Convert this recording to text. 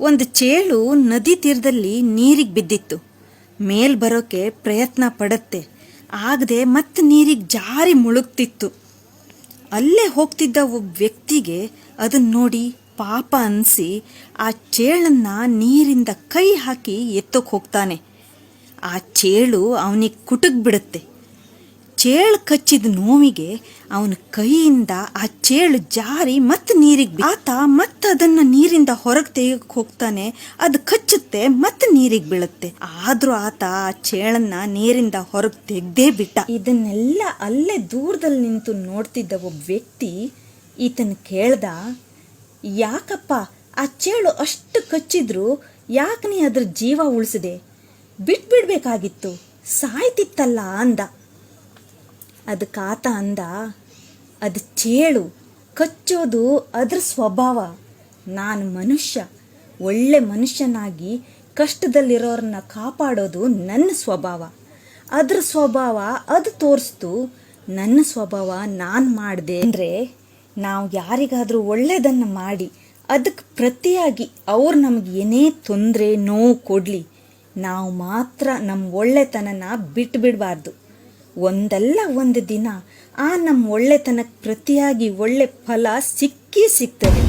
ಒಂದು ಚೇಳು ನದಿ ತೀರದಲ್ಲಿ ನೀರಿಗೆ ಬಿದ್ದಿತ್ತು. ಮೇಲ್ ಬರೋಕೆ ಪ್ರಯತ್ನ ಪಡುತ್ತೆ. ಆಗದೆ ಮತ್ತೆ ನೀರಿಗೆ ಜಾರಿ ಮುಳುಗ್ತಿತ್ತು. ಅಲ್ಲೇ ಹೋಗ್ತಿದ್ದ ಒಬ್ಬ ವ್ಯಕ್ತಿಗೆ ಅದನ್ನ ನೋಡಿ ಪಾಪ ಅನಿಸಿ ಆ ಚೇಳನ್ನ ನೀರಿಂದ ಕೈ ಹಾಕಿ ಎತ್ತೋಕೆ ಹೋಗ್ತಾನೆ. ಆ ಚೇಳು ಅವನಿಗೆ ಕುಟುಕ್ ಬಿಡುತ್ತೆ ಚೇಳು ಕಚ್ಚಿದ ನೋವಿಗೆ ಅವನ ಕೈಯಿಂದ ಆ ಚೇಳು ಜಾರಿ ಮತ್ತೆ ನೀರಿಗೆ ಆತ ಮತ್ತೆ ಅದನ್ನ ನೀರಿಂದ ಹೊರಗೆ ತೆಗೆಯಕ್ಕೆ ಹೋಗ್ತಾನೆ. ಅದು ಕಚ್ಚುತ್ತೆ, ಮತ್ತೆ ನೀರಿಗೆ ಬೀಳುತ್ತೆ. ಆದ್ರೂ ಆತ ಆ ಚೇಳನ್ನ ನೀರಿಂದ ಹೊರಗೆ ತೆಗ್ದೇ ಬಿಟ್ಟ. ಇದನ್ನೆಲ್ಲ ಅಲ್ಲೇ ದೂರದಲ್ಲಿ ನಿಂತು ನೋಡ್ತಿದ್ದ ಒಬ್ಬ ವ್ಯಕ್ತಿ ಈತನ ಕೇಳ್ದ, ಯಾಕಪ್ಪ, ಆ ಚೇಳು ಅಷ್ಟು ಕಚ್ಚಿದ್ರು ಯಾಕೆ ನೀ ಅದ್ರ ಜೀವ ಉಳಿಸಿದೆ? ಬಿಟ್ಬಿಡ್ಬೇಕಾಗಿತ್ತು. ಸಾಯ್ತಿತ್ತಲ್ಲ, ಅಂದ. ಅದಕ್ಕಾತ ಅಂದ, ಅದು ಚೇಳು, ಕಚ್ಚೋದು ಅದ್ರ ಸ್ವಭಾವ. ನಾನು ಮನುಷ್ಯ, ಒಳ್ಳೆ ಮನುಷ್ಯನಾಗಿ ಕಷ್ಟದಲ್ಲಿರೋರನ್ನ ಕಾಪಾಡೋದು ನನ್ನ ಸ್ವಭಾವ. ಅದ್ರ ಸ್ವಭಾವ ಅದು ತೋರಿಸ್ತು, ನನ್ನ ಸ್ವಭಾವ ನಾನು ಮಾಡಿದೆ. ಅಂದರೆ ನಾವು ಯಾರಿಗಾದರೂ ಒಳ್ಳೆಯದನ್ನು ಮಾಡಿ ಅದಕ್ಕೆ ಪ್ರತಿಯಾಗಿ ಅವ್ರು ನಮಗೆ ಏನೇ ತೊಂದರೆ, ನೋವು ಕೊಡಲಿ, ನಾವು ಮಾತ್ರ ನಮ್ಮ ಒಳ್ಳೆತನನ ಬಿಟ್ಟು ಬಿಡಬಾರ್ದು ಒಂದಲ್ಲ ಒಂದು ದಿನ ಆ ನಮ್ಮ ಒಳ್ಳೆತನಕ್ಕೆ ಪ್ರತಿಯಾಗಿ ಒಳ್ಳೆ ಫಲ ಸಿಕ್ಕೇ ಸಿಗ್ತದೆ.